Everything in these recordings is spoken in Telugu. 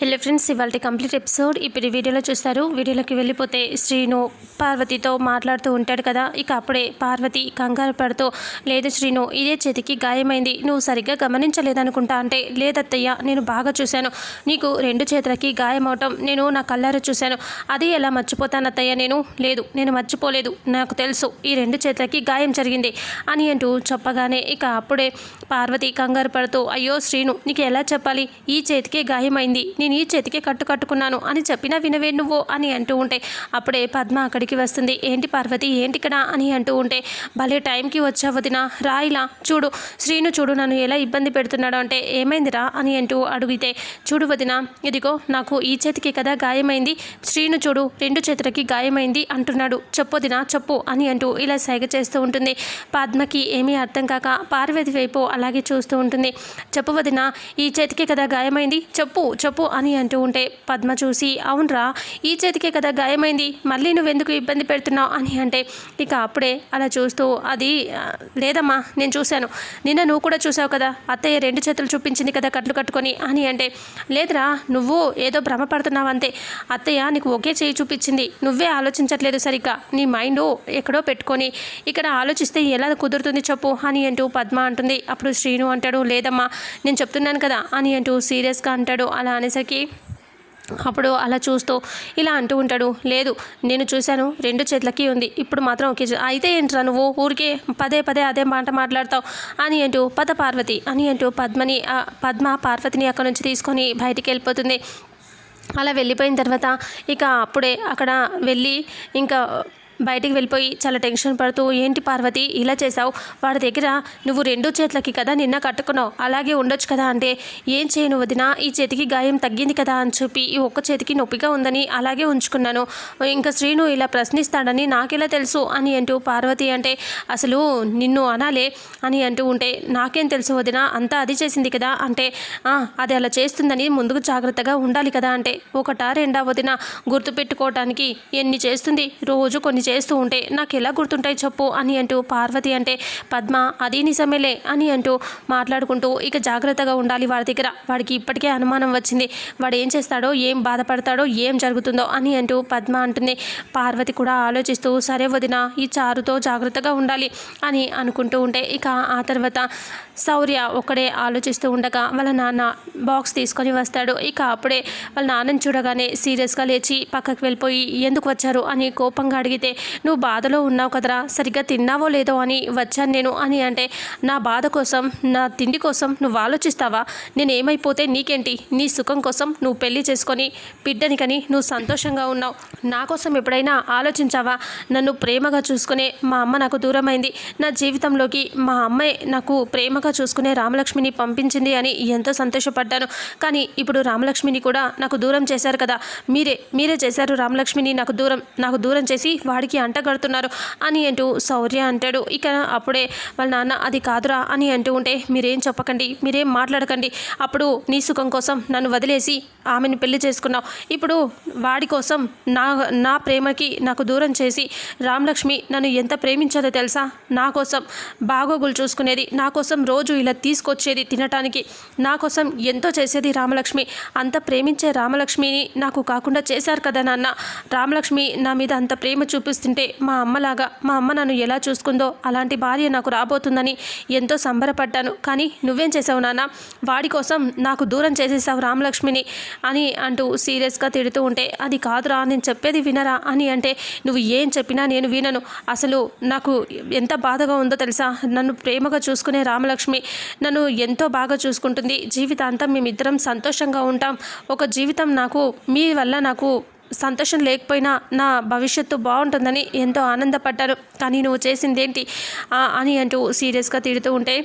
హలో ఫ్రెండ్స్ ఇవాళ కంప్లీట్ ఎపిసోడ్ ఇప్పుడు వీడియోలో చూస్తారు. వీడియోలోకి వెళ్ళిపోతే శ్రీను పార్వతితో మాట్లాడుతూ ఉంటాడు కదా. ఇక అప్పుడే పార్వతి కంగారు పడుతూ లేదు శ్రీను ఇదే చేతికి గాయమైంది. నువ్వు సరిగ్గా గమనించలేదనుకుంటా అంటే లేదత్తయ్య నేను బాగా చూశాను. నీకు రెండు చేతులకి గాయం అవటం నేను నా కళ్ళారు చూశాను. అది ఎలా మర్చిపోతాను అత్తయ్య నేను? లేదు నేను మర్చిపోలేదు. నాకు తెలుసు ఈ రెండు చేతులకి గాయం జరిగింది అని అంటూ చెప్పగానే ఇక అప్పుడే పార్వతి కంగారు పడుతూ అయ్యో శ్రీను నీకు ఎలా చెప్పాలి? ఈ చేతికే గాయమైంది. నేను ఈ చేతికి కట్టు కట్టుకున్నాను అని చెప్పినా వినవే నువ్వు అని అంటూ ఉంటే అప్పుడే పద్మ అక్కడికి వస్తుంది. ఏంటి పార్వతి ఏంటి ఇక్కడ అని అంటూ ఉంటే భలే టైంకి వచ్చా వదినా. రాయిలా చూడు. శ్రీను చూడు నన్ను ఎలా ఇబ్బంది పెడుతున్నాడు అంటే ఏమైందిరా అని అంటూ అడిగితే చూడు వదినా ఇదిగో నాకు ఈ చేతికి కదా గాయమైంది. శ్రీను చూడు రెండు చేతులకి గాయమైంది అంటున్నాడు. చెప్పొదిన చెప్పు అని అంటూ ఇలా సైగ చేస్తూ ఉంటుంది. పద్మకి ఏమీ అర్థం కాక పార్వతి వైపు అలాగే చూస్తూ ఉంటుంది. చెప్పు వదిన ఈ చేతికి కదా గాయమైంది. చెప్పు చెప్పు అని అంటూ ఉంటే పద్మ చూసి అవునరా ఈ చేతికే కదా గాయమైంది. మళ్ళీ నువ్వెందుకు ఇబ్బంది పెడుతున్నావు? అని అంటే ఇక అప్పుడే అలా చూస్తూ అది లేదమ్మా నేను చూశాను. నిన్న నువ్వు కూడా చూసావు కదా. అత్తయ్య రెండు చేతులు చూపించింది కదా కట్లు కట్టుకొని అని అంటే లేదురా నువ్వు ఏదో భ్రమపడుతున్నావు అంతే. అత్తయ్య నీకు ఒకే చేయి చూపించింది. నువ్వే ఆలోచించట్లేదు సరిగ్గా. నీ మైండ్ ఎక్కడో పెట్టుకొని ఇక్కడ ఆలోచిస్తే ఎలా కుదురుతుంది చెప్పు అని అంటూ పద్మ అంటుంది. అప్పుడు శ్రీను అంటాడు లేదమ్మా నేను చెప్తున్నాను కదా అని అంటూ సీరియస్గా అంటాడు. అలా అనేసరికి అప్పుడు అలా చూస్తూ ఇలా అంటూ ఉంటాడు. లేదు నేను చూశాను రెండు చేతులకి ఉంది. ఇప్పుడు మాత్రం ఒకే అయితే ఏంట్రా నువ్వు? ఊరికే పదే పదే అదే మాట మాట్లాడతావు. అని అంటూ పద పార్వతి అని అంటూ పద్మని ఆ, పద్మ పార్వతిని అక్కడ నుంచి తీసుకొని బయటికి వెళ్ళిపోతుంది. అలా వెళ్ళిపోయిన తర్వాత ఇక అప్పుడే అక్కడ వెళ్ళి ఇంకా బయటికి వెళ్ళిపోయి చాలా టెన్షన్ పడుతూ ఏంటి పార్వతి ఇలా చేసావు వాడి దగ్గర నువ్వు రెండు చేతులకి కదా నిన్న కట్టుకున్నావు? అలాగే ఉండొచ్చు కదా అంటే ఏం చేయను వదిన? ఈ చేతికి గాయం తగ్గింది కదా అని చెప్పి ఈ ఒక్క చేతికి నొప్పిగా ఉందని అలాగే ఉంచుకున్నాను. ఇంకా శ్రీను ఇలా ప్రశ్నిస్తాడని నాకెలా తెలుసు? అని అంటూ పార్వతి అంటే అసలు నిన్ను అనాలే? అని అంటూ ఉంటే నాకేం తెలుసు వదిన? అంతా అది చేసింది కదా అంటే అది అలా చేస్తుందని ముందుకు జాగ్రత్తగా ఉండాలి కదా అంటే ఒకటా రెండా వదిన? గుర్తుపెట్టుకోవటానికి ఎన్ని చేస్తుంది? రోజు కొన్ని చేస్తూ ఉంటే నాకు ఎలా గుర్తుంటాయి చెప్పు అని అంటూ పార్వతి అంటే పద్మ అది నిజమేలే అని అంటూ మాట్లాడుకుంటూ ఇక జాగ్రత్తగా ఉండాలి వాడి దగ్గర. వాడికి ఇప్పటికే అనుమానం వచ్చింది. వాడు ఏం చేస్తాడో ఏం బాధపడతాడో ఏం జరుగుతుందో అని అంటూ పద్మ అంటుంది. పార్వతి కూడా ఆలోచిస్తూ సరే వదిన ఈ చారుతో జాగ్రత్తగా ఉండాలి అని అనుకుంటూ ఉంటే ఇక ఆ తర్వాత శౌర్య ఒక్కడే ఆలోచిస్తూ ఉండగా వాళ్ళ నాన్న బాక్స్ తీసుకొని వస్తాడు. ఇక అప్పుడే వాళ్ళ నాన్నని చూడగానే సీరియస్గా లేచి పక్కకు వెళ్ళిపోయి ఎందుకు వచ్చారు? అని కోపంగా అడిగితే నువ్వు బాధలో ఉన్నావు కదరా సరిగ్గా తిన్నావో లేదో అని వచ్చాను నేను అని అంటే నా బాధ కోసం నా తిండి కోసం నువ్వు ఆలోచిస్తావా? నేను ఏమైపోతే నీకేంటి? నీ సుఖం కోసం నువ్వు పెళ్ళి చేసుకొని బిడ్డని కని నువ్వు సంతోషంగా ఉన్నావు. నా కోసం ఎప్పుడైనా ఆలోచించావా? నన్ను ప్రేమగా చూసుకునే మా అమ్మ నాకు దూరమైంది. నా జీవితంలోకి మా అమ్మే నాకు ప్రేమగా చూసుకునే రామలక్ష్మిని పంపించింది అని ఎంతో సంతోషపడ్డాను. కానీ ఇప్పుడు రామలక్ష్మిని కూడా నాకు దూరం చేశారు కదా. మీరే మీరే చేశారు రామలక్ష్మిని నాకు దూరం నాకు దూరం చేసి వాడికి అంటగడుతున్నారు అని అంటూ శౌర్య అంటాడు. ఇక అప్పుడే వాళ్ళ నాన్న అది కాదురా అని అంటూ ఉంటే మీరేం చెప్పకండి మీరేం మాట్లాడకండి. అప్పుడు నీ సుఖం కోసం నన్ను వదిలేసి ఆమెను పెళ్ళి చేసుకున్నావు. ఇప్పుడు వాడి కోసం నా నా ప్రేమకి నాకు దూరం చేసి రామలక్ష్మి నన్ను ఎంత ప్రేమించదో తెలుసా? నా కోసం బాగోగులు చూసుకునేది నా కోసం రోజు ఇలా తీసుకొచ్చేది తినటానికి నా కోసం ఎంతో చేసేది రామలక్ష్మి. అంత ప్రేమించే రామలక్ష్మిని నాకు కాకుండా చేశారు కదా నాన్న? రామలక్ష్మి నా మీద అంత ప్రేమ చూపిస్తుంటే మా అమ్మలాగా మా అమ్మ నన్ను ఎలా చూసుకుందో అలాంటి భార్య నాకు రాబోతుందని ఎంతో సంబరపడ్డాను. కానీ నువ్వేం చేసావు నాన్న? వాడి కోసం నాకు దూరం చేసేసావు రామలక్ష్మిని అని అంటూ సీరియస్గా తిడుతూ ఉంటే అది కాదురా నేను చెప్పేది వినరా అని అంటే నువ్వు ఏం చెప్పినా నేను వినను. అసలు నాకు ఎంత బాధగా ఉందో తెలుసా? నన్ను ప్రేమగా చూసుకునే రామలక్ష్మి నన్ను ఎంతో బాగా చూసుకుంటుంది. జీవితాంతం మేమిద్దరం సంతోషంగా ఉంటాం. ఒక జీవితం నాకు మీ వల్ల నాకు సంతోషం లేకపోయినా నా భవిష్యత్తు బాగుంటుందని ఎంతో ఆనందపడ్డాను. కానీ నువ్వు చేసిందేంటి? అని అంటూ సీరియస్గా తిడుతూ ఉంటే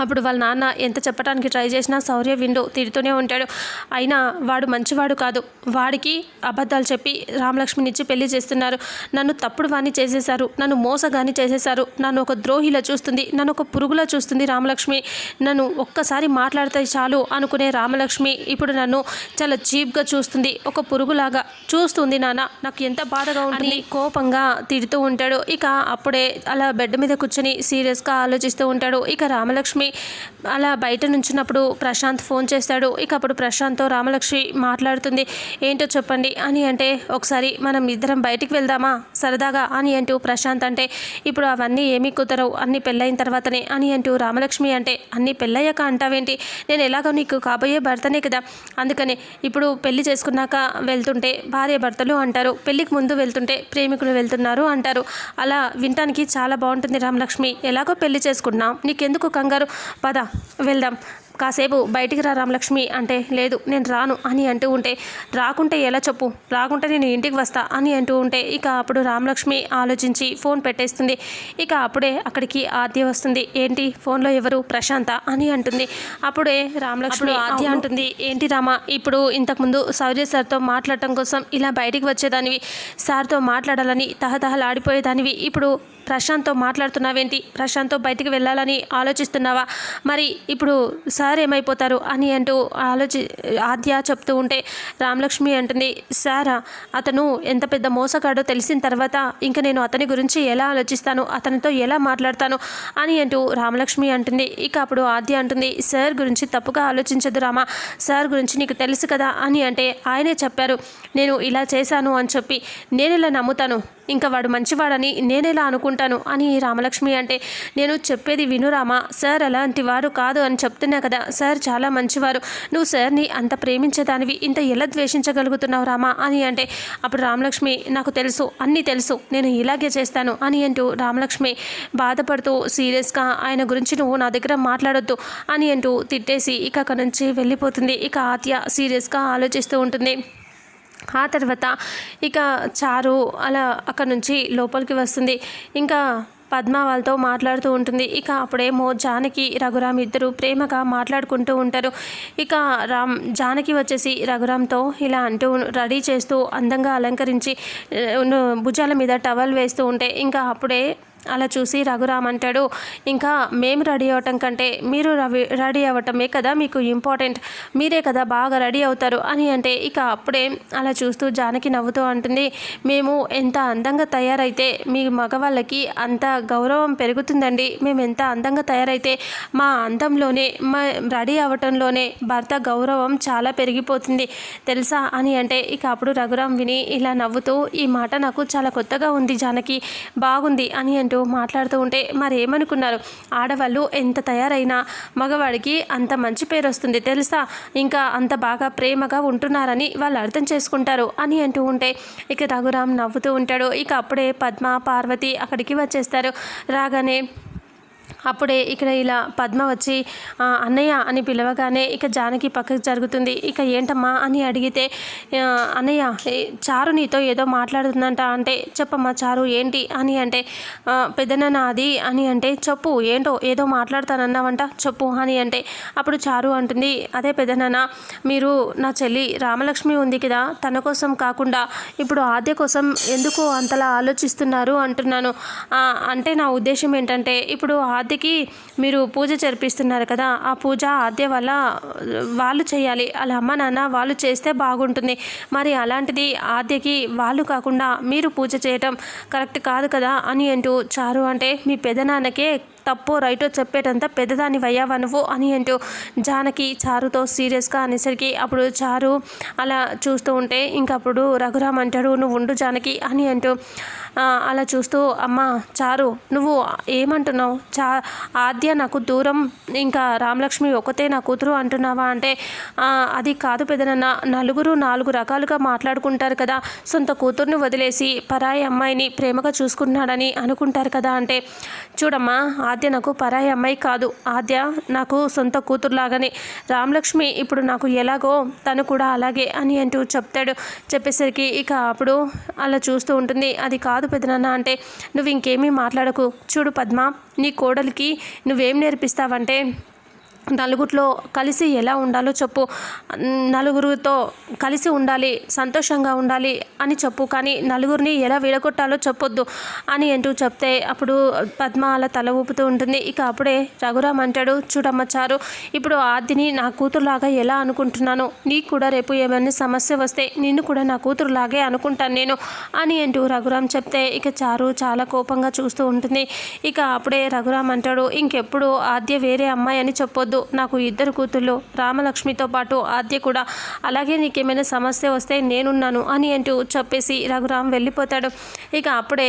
అప్పుడు వాళ్ళ నాన్న ఎంత చెప్పడానికి ట్రై చేసినా శౌర్య విండు తిడుతూనే ఉంటాడు. అయినా వాడు మంచివాడు కాదు. వాడికి అబద్ధాలు చెప్పి రామలక్ష్మిని ఇచ్చి పెళ్ళి చేస్తున్నారు. నన్ను తప్పుడు వాణ్ణి చేసేశారు. నన్ను మోసగాని చేసేశారు. నన్ను ఒక ద్రోహిలా చూస్తుంది. నన్ను ఒక పురుగులా చూస్తుంది రామలక్ష్మి. నన్ను ఒక్కసారి మాట్లాడితే చాలు అనుకునే రామలక్ష్మి ఇప్పుడు నన్ను చాలా చీప్గా చూస్తుంది. ఒక పురుగులాగా చూస్తుంది నాన్న. నాకు ఎంత బాధగా ఉంటుంది. కోపంగా తిడుతూ ఉంటాడు. ఇక అప్పుడే అలా బెడ్ మీద కూర్చొని సీరియస్గా ఆలోచిస్తూ ఉంటాడు. ఇక రామలక్ష్మి రామలక్ష్మి అలా బయట నుంచినప్పుడు ప్రశాంత్ ఫోన్ చేస్తాడు. ఇక అప్పుడు ప్రశాంత్తో రామలక్ష్మి మాట్లాడుతుంది. ఏంటో చెప్పండి అని అంటే ఒకసారి మనం ఇద్దరం బయటికి వెళ్దామా? సరదాగా అని అంటూ ప్రశాంత్ అంటే ఇప్పుడు అవన్నీ ఏమీ కుదరవు. అన్ని పెళ్ళైన తర్వాతనే అని అంటూ రామలక్ష్మి అంటే అన్ని పెళ్ళయ్యాక అంటావేంటి? నేను ఎలాగో నీకు కాబోయే భర్తనే కదా. అందుకని ఇప్పుడు పెళ్ళి చేసుకున్నాక వెళ్తుంటే భార్య భర్తలు అంటారు. పెళ్ళికి ముందు వెళ్తుంటే ప్రేమికులు వెళ్తున్నారు అంటారు. అలా వినటానికి చాలా బాగుంటుంది రామలక్ష్మి. ఎలాగో పెళ్ళి చేసుకున్నాం. నీకెందుకు కంగారు? పద వెళ్దాం. కాసేపు బయటికి రా రామలక్ష్మి అంటే లేదు నేను రాను అని అంటూ ఉంటే రాకుంటే ఎలా చెప్పు? రాకుంటే నేను ఇంటికి వస్తా అని అంటూ ఉంటే ఇక అప్పుడు రామలక్ష్మి ఆలోచించి ఫోన్ పెట్టేస్తుంది. ఇక అప్పుడే అక్కడికి ఆద్య వస్తుంది. ఏంటి? ఫోన్లో ఎవరు? ప్రశాంత అని అంటుంది. అప్పుడే రామలక్ష్మి ఆద్య అంటుంది. ఏంటి రామ? ఇప్పుడు ఇంతకుముందు శౌర్య సార్తో మాట్లాడటం కోసం ఇలా బయటికి వచ్చేదానివి. సార్తో మాట్లాడాలని తహతహలాడిపోయేదానివి. ఇప్పుడు ప్రశాంత్తో మాట్లాడుతున్నావేంటి? ప్రశాంత్తో బయటికి వెళ్ళాలని ఆలోచిస్తున్నావా? మరి ఇప్పుడు సార్ ఏమైపోతారు? అని అంటూ ఆలోచి ఆద్య చెప్తూ ఉంటే రామలక్ష్మి అంటుంది సారా అతను ఎంత పెద్ద మోసగాడో తెలిసిన తర్వాత ఇంకా నేను అతని గురించి ఎలా ఆలోచిస్తాను? అతనితో ఎలా మాట్లాడతాను? అని అంటూ రామలక్ష్మి అంటుంది. ఇక అప్పుడు ఆద్య అంటుంది సార్ గురించి తప్పుగా ఆలోచించదు రామా. సార్ గురించి నీకు తెలుసు కదా? అని అంటే ఆయనే చెప్పారు. నేను ఇలా చేశాను అని చెప్పి నేను ఇలా నమ్ముతాను? ఇంకా వాడు మంచివాడని నేనేలా అనుకుంటాను? అని రామలక్ష్మి అంటే నేను చెప్పేది వినురామా సార్ అలాంటి వారు కాదు అని చెప్తున్నా కదా సార్ చాలా మంచివారు. నువ్వు సార్ని అంత ప్రేమించేదానివి ఇంత ఎలా ద్వేషించగలుగుతున్నావు రామా? అని అంటే అప్పుడు రామలక్ష్మి నాకు తెలుసు అన్నీ తెలుసు నేను ఇలాగే చేస్తాను అని అంటూ రామలక్ష్మి బాధపడుతూ సీరియస్గా ఆయన గురించి నువ్వు నా దగ్గర మాట్లాడొద్దు అని అంటూ తిట్టేసి ఇక అక్కడి నుంచి వెళ్ళిపోతుంది. ఇక ఆత్య సీరియస్గా ఆలోచిస్తూ ఉంటుంది. ఆ తర్వాత ఇక చారు అలా అక్కడ నుంచి లోపలికి వస్తుంది. ఇంకా పద్మ వాళ్ళతో మాట్లాడుతూ ఉంటుంది. ఇక అప్పుడేమో జానకి రఘురామ్ ఇద్దరు ప్రేమగా మాట్లాడుకుంటూ ఉంటారు. ఇక రామ్ జానకి వచ్చేసి రఘురామ్తో ఇలా అంటూ రెడీ చేస్తూ అందంగా అలంకరించి భుజాల మీద టవల్ వేస్తూ ఉంటే ఇంకా అప్పుడే అలా చూసి రఘురామ్ అంటాడు ఇంకా మేము రెడీ అవ్వటం కంటే మీరు రవి రెడీ అవ్వటమే కదా మీకు ఇంపార్టెంట్. మీరే కదా బాగా రెడీ అవుతారు అని అంటే ఇక అప్పుడే అలా చూస్తూ జానకి నవ్వుతూ అంటుంది మేము ఎంత అందంగా తయారైతే మీ మగవాళ్ళకి అంత గౌరవం పెరుగుతుందండి. మేము ఎంత అందంగా తయారైతే మా అందంలోనే మా రెడీ అవ్వటంలోనే భర్త గౌరవం చాలా పెరిగిపోతుంది. తెలుసా? అని అంటే ఇక అప్పుడు రఘురామ్ విని ఇలా నవ్వుతూ ఈ మాట నాకు చాలా కొత్తగా ఉంది జానకి. బాగుంది అని అంటే మాట్లాడుతూ ఉంటే మరి ఏమనుకున్నారు ఆడవాళ్ళు ఎంత తయారైనా మగవాడికి అంత మంచి పేరు వస్తుంది తెలుసా? ఇంకా అంత బాగా ప్రేమగా ఉంటున్నారని వాళ్ళు అర్థం చేసుకుంటారు అని అంటూ ఉంటే ఇక రఘురామ్ నవ్వుతూ ఉంటాడు. ఇక అప్పుడే పద్మ పార్వతి అక్కడికి వచ్చేస్తారు. రాగానే అప్పుడే ఇక్కడ ఇలా పద్మ వచ్చి అన్నయ్య అని పిలవగానే ఇక జానకి పక్కకి జరుగుతుంది. ఇక ఏంటమ్మా అని అడిగితే అన్నయ్య చారు నీతో ఏదో మాట్లాడుతుందంట అంటే చెప్పమ్మా చారు ఏంటి అని అంటే "ఆ, పెద్దనాన్న అది అని అంటే చెప్పు ఏంటో ఏదో మాట్లాడతానన్నావంట చెప్పు అని అంటే అప్పుడు చారు అంటుంది అదే పెద్దనాన్న మీరు నా చెల్లి రామలక్ష్మి ఉంది కదా తన కోసం కాకుండా ఇప్పుడు ఆద్య కోసం ఎందుకు అంతలా ఆలోచిస్తున్నారు అంటున్నాను. అంటే నా ఉద్దేశం ఏంటంటే ఇప్పుడు ఆద్యకి మీరు పూజ జరిపిస్తున్నారు కదా ఆ పూజ ఆద్య వల్ల వాళ్ళు చేయాలి. అలా అమ్మ నాన్న వాళ్ళు చేస్తే బాగుంటుంది. మరి అలాంటిది ఆద్యకి వాళ్ళు కాకుండా మీరు పూజ చేయటం కరెక్ట్ కాదు కదా అని అంటూ చారు అంటే మీ పెదనాన్నకే తప్పో రైటో చెప్పేటంత పెద్దదాని వయ్యావా నువ్వు అని అంటూ జానకి చారుతో సీరియస్గా అనేసరికి అప్పుడు చారు అలా చూస్తూ ఉంటే ఇంకప్పుడు రఘురామ్ అంటాడు నువ్వు ఉండు జానకి అని అంటూ అలా చూస్తూ అమ్మ చారు నువ్వు ఏమంటున్నావు? చా ఆద్య నాకు దూరం ఇంకా రామలక్ష్మి ఒకతే నా కూతురు అంటున్నావా? అంటే అది కాదు పెదనన్న నలుగురు నాలుగు రకాలుగా మాట్లాడుకుంటారు కదా సొంత కూతుర్ని వదిలేసి పరాయి అమ్మాయిని ప్రేమగా చూసుకుంటున్నాడని అనుకుంటారు కదా అంటే చూడమ్మా ఆద్య నాకు పరాయి అమ్మాయి కాదు. ఆద్య నాకు సొంత కూతురులాగానే. రామలక్ష్మి ఇప్పుడు నాకు ఎలాగో తను కూడా అలాగే అని అంటూ చెప్తాడు. చెప్పేసరికి ఇక అప్పుడు అలా చూస్తూ ఉంటుంది. అది కాదు పెదనాన్న అంటే నువ్వు ఇంకేమీ మాట్లాడకు. చూడు పద్మ నీ కోడలికి నువ్వేం నేర్పిస్తావంటే నలుగురిలో కలిసి ఎలా ఉండాలో చెప్పు. నలుగురితో కలిసి ఉండాలి సంతోషంగా ఉండాలి అని చెప్పు. కానీ నలుగురిని ఎలా విడగొట్టాలో చెప్పొద్దు అని అంటూ చెప్తే అప్పుడు పద్మ అలా తల ఊపుతూ ఉంటుంది. ఇక అప్పుడే రఘురామ్ అంటాడు చూడమ్మ చారు ఇప్పుడు ఆదిని నా కూతురులాగా ఎలా అనుకుంటున్నాను? నీకు కూడా రేపు ఏమైనా సమస్య వస్తే నిన్ను కూడా నా కూతురులాగే అనుకుంటాను నేను అని అంటూ రఘురామ్ చెప్తే ఇక చారు చాలా కోపంగా చూస్తూ ఉంటుంది. ఇక అప్పుడే రఘురామ్ అంటాడు ఇంకెప్పుడు ఆద్య వేరే అమ్మాయి అని చెప్పొద్దు. నాకు ఇద్దరు కూతుళ్ళు రామలక్ష్మితో పాటు ఆద్య కూడా అలాగే నీకేమైనా సమస్య వస్తే నేనున్నాను అని అంటూ చెప్పేసి రఘురామ్ వెళ్ళిపోతాడు. ఇక అప్పుడే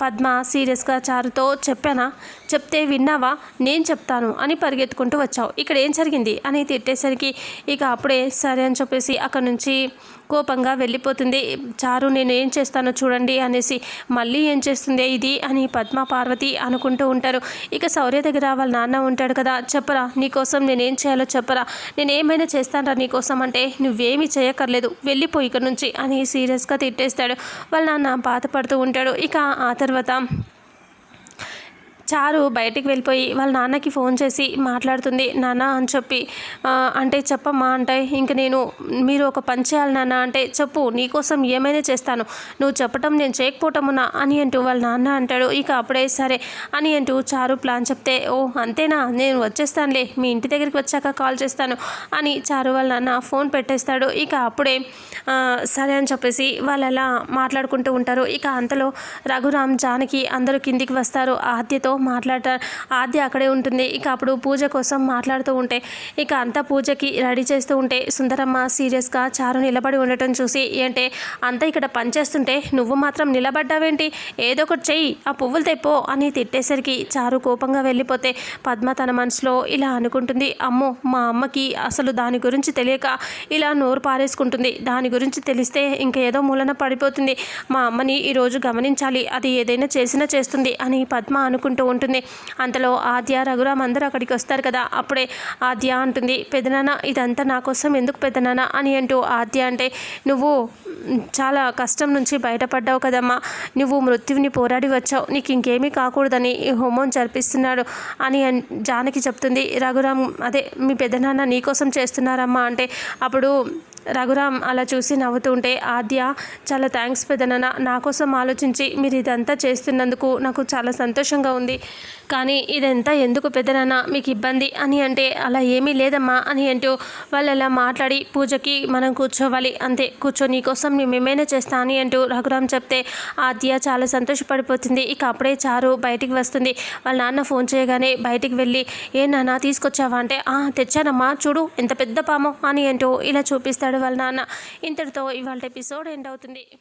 పద్మ సీరియస్గా చారుతో చెప్పానా? చెప్తే విన్నావా? నేను చెప్తాను అని పరిగెత్తుకుంటూ వచ్చావు. ఇక్కడ ఏం జరిగింది? అని తిట్టేసరికి ఇక అప్పుడే సరే అని చెప్పేసి అక్కడి నుంచి కోపంగా వెళ్ళిపోతుంది. చారు నేను ఏం చేస్తానో చూడండి అనేసి మళ్ళీ ఏం చేస్తుంది ఇది అని పద్మ పార్వతి అనుకుంటూ ఉంటారు. ఇక శౌర్య దగ్గర వాళ్ళ నాన్న ఉంటాడు కదా చెప్పరా నీకోసం నేనేం చేయాలో చెప్పరా. నేనేమైనా చేస్తానరా నీకోసం అంటే నువ్వేమీ చేయక్కర్లేదు వెళ్ళిపోయి ఇక్కడ నుంచి అని సీరియస్గా తిట్టేస్తాడు. వాళ్ళ నాన్న బాధపడుతూ ఉంటాడు. ఇక ఆ తర్వాత बताऊँ? చారు బయటికి వెళ్ళిపోయి వాళ్ళ నాన్నకి ఫోన్ చేసి మాట్లాడుతుంది నాన్న అని చెప్పి అంటే చెప్పమ్మా అంటే ఇంక నేను మీరు ఒక పని చేయాలి నాన్న అంటే చెప్పు నీకోసం ఏమైనా చేస్తాను నువ్వు చెప్పటం నేను చేయకపోవటమునా అని అంటూ వాళ్ళ నాన్న అంటాడు. ఇక అప్పుడే సరే అని అంటూ చారు ప్లాన్ చెప్తే ఓ అంతేనా నేను వచ్చేస్తానులే మీ ఇంటి దగ్గరికి వచ్చాక కాల్ చేస్తాను అని చారు వాళ్ళ నాన్న ఫోన్ పెట్టేస్తాడు. ఇక అప్పుడే సరే అని చెప్పేసి వాళ్ళు అలా మాట్లాడుకుంటూ ఉంటారు. ఇక అంతలో రఘురామ్ జానకి అందరూ కిందికి వస్తారు. ఆద్యతో మాట్లాడతారు. ఆద్య అక్కడే ఉంటుంది. ఇక అప్పుడు పూజ కోసం మాట్లాడుతూ ఉంటే ఇక అంతా పూజకి రెడీ చేస్తూ ఉంటే సుందరమ్మ సీరియస్గా చారు నిలబడి ఉండటం చూసి ఏంటే అంతా ఇక్కడ పనిచేస్తుంటే నువ్వు మాత్రం నిలబడ్డావేంటి? ఏదో ఒకటి చెయ్యి ఆ పువ్వులు తెప్పో అని తిట్టేసరికి చారు కోపంగా వెళ్ళిపోతే పద్మ తన మనసులో ఇలా అనుకుంటుంది. అమ్మో మా అమ్మకి అసలు దాని గురించి తెలియక ఇలా నోరు పారేసుకుంటుంది. దాని గురించి తెలిస్తే ఇంకా ఏదో మూలన పడిపోతుంది. మా అమ్మని ఈరోజు గమనించాలి. అది ఏదైనా చేసినా చేస్తుంది అని పద్మ అనుకుంటూ ఉంటుంది. అంతలో ఆద్య రఘురామ్ అందరూ అక్కడికి వస్తారు కదా. అప్పుడే ఆద్య అంటుంది పెదనాన్న ఇదంతా నా కోసం ఎందుకు పెదనాన్న అని అంటూ ఆద్య అంటే నువ్వు చాలా కష్టం నుంచి బయటపడ్డావు కదమ్మా. నువ్వు మృత్యువుని పోరాడి వచ్చావు. నీకు ఇంకేమీ కాకూడదని ఈ హోమం జరిపిస్తున్నాడు అని జానకి చెప్తుంది. రఘురామ్ అదే మీ పెదనాన్న నీకోసం చేస్తున్నారమ్మా అంటే అప్పుడు రఘురామ్ అలా చూసి నవ్వుతూ ఉంటే ఆద్య చాలా థ్యాంక్స్ పెద్దనన్న నా కోసం ఆలోచించి మీరు ఇదంతా చేస్తున్నందుకు నాకు చాలా సంతోషంగా ఉంది. కానీ ఇదంతా ఎందుకు పెదనాన్న? మీకు ఇబ్బంది అని అంటే అలా ఏమీ లేదమ్మా అని అంటూ వాళ్ళు అలా మాట్లాడి పూజకి మనం కూర్చోవాలి. అంతే కూర్చో. నీకోసం మేము ఏమైనా చేస్తా అని అంటూ రఘురామ్ చెప్తే ఆద్య చాలా సంతోషపడిపోతుంది. ఇక అప్పుడే చారు బయటికి వస్తుంది. వాళ్ళ నాన్న ఫోన్ చేయగానే బయటికి వెళ్ళి ఏ నాన్న తీసుకొచ్చావా? అంటే తెచ్చానమ్మా. చూడు ఎంత పెద్ద పామో అని అంటూ ఇలా చూపిస్తాడు. వాళ్ళ నాన్న. ఇంతటితో ఇవాళ ఎపిసోడ్ ఎండ్ అవుతుంది.